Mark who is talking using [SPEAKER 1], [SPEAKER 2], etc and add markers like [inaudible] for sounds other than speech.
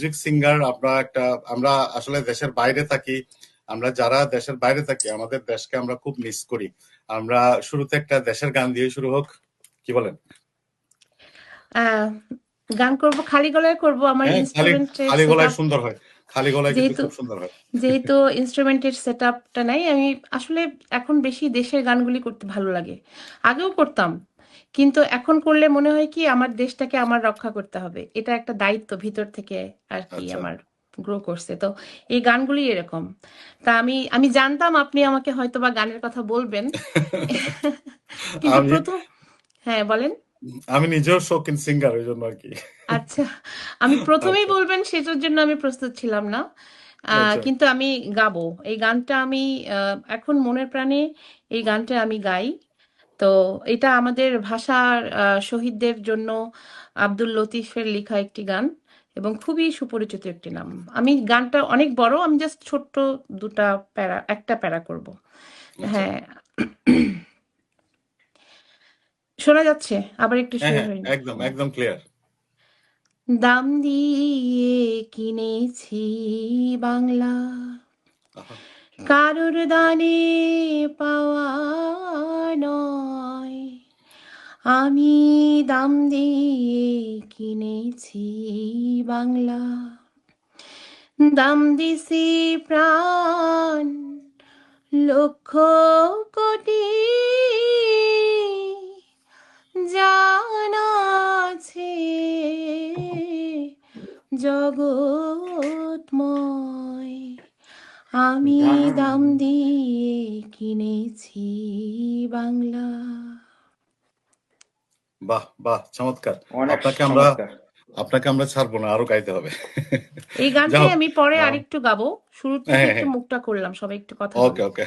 [SPEAKER 1] Music singer আমরা একটা আমরা আসলে দেশের বাইরে থাকি আমরা যারা দেশের বাইরে থাকি আমাদের দেশকে আমরা খুব মিস করি। আমরা শুরুতে একটা দেশের গান দিয়ে শুরু হোক কি বলেন?
[SPEAKER 2] গান করব খালি গলায় করব আমার
[SPEAKER 1] হ্যাঁ খালি গলায় সুন্দর হয় খালি গলায় কিন্তু
[SPEAKER 2] যেহেতু
[SPEAKER 1] খুব সুন্দর হয়।
[SPEAKER 2] যেহেতু ইনস্ট্রুমেন্টের সেটআপটা নাই আমি আসলে এখন বেশি দেশের গানগুলি করতে ভালো লাগে। আগেও করতাম কিন্তু এখন করলে মনে হয় কি আমার দেশটাকে আমার রক্ষা করতে হবে। এটা একটা দায়িত্ব ভিতর থেকে আর কি
[SPEAKER 1] আচ্ছা।
[SPEAKER 2] আমার গ্রো করছে। তো এই গানগুলি এরকম। তা আমি আমি জানতাম আপনি আমাকে হয়তো বা গানের কথা বলবেন। [laughs] কিন্তু প্রথম হ্যাঁ বলেন।
[SPEAKER 1] আমি নিজেও শৌখিন সিঙ্গার ওই জন্য আর কি।
[SPEAKER 2] আচ্ছা আমি প্রথমেই
[SPEAKER 1] আচ্ছা।
[SPEAKER 2] বলবেন সেটার জন্য আমি প্রস্তুত ছিলাম না। আহ,
[SPEAKER 1] আচ্ছা।
[SPEAKER 2] কিন্তু আমি গাবো। এই গানটা আমি এখন মনের প্রাণে এই গানটা আমি গাই। তো এটা আমাদের ভাষার শহীদদের জন্য আব্দুল লতিফের লেখা একটি গান এবং খুবই সুপরিচিত একটি নাম। আমি গানটা অনেক বড় আমি জাস্ট ছোট্ট দুটা প্যারা একটা প্যারা করব।
[SPEAKER 1] আচ্ছা।
[SPEAKER 2] হ্যাঁ। শোনা যাচ্ছে? আবার একটু
[SPEAKER 1] হ্যাঁ হ্যাঁ
[SPEAKER 2] হয়নি।
[SPEAKER 1] একদম একদম ক্লিয়ার
[SPEAKER 2] দাম দিয়ে কিনেছি বাংলা। কারুর দানে পাওয়া আমি দাম দিয়ে কিনেছি বাংলা। দাম দিছি প্রাণ লক্ষ কোটি। জান আছে জগৎময়। আমি দাম দিয়ে কিনেছি বাংলা।
[SPEAKER 1] বাহ বাহ চমৎকার। আপনাকে আমরা আপনাকে আমরা ছাড়বো না আরও গাইতে হবে।
[SPEAKER 2] এই গানটাই আমি পরে আরেকটু গাবো। শুরুর থেকে
[SPEAKER 1] হ্যাঁ
[SPEAKER 2] একটু
[SPEAKER 1] হ্যাঁ।
[SPEAKER 2] মুখটা করলাম সবাই একটু কথা
[SPEAKER 1] ওকে ওকে।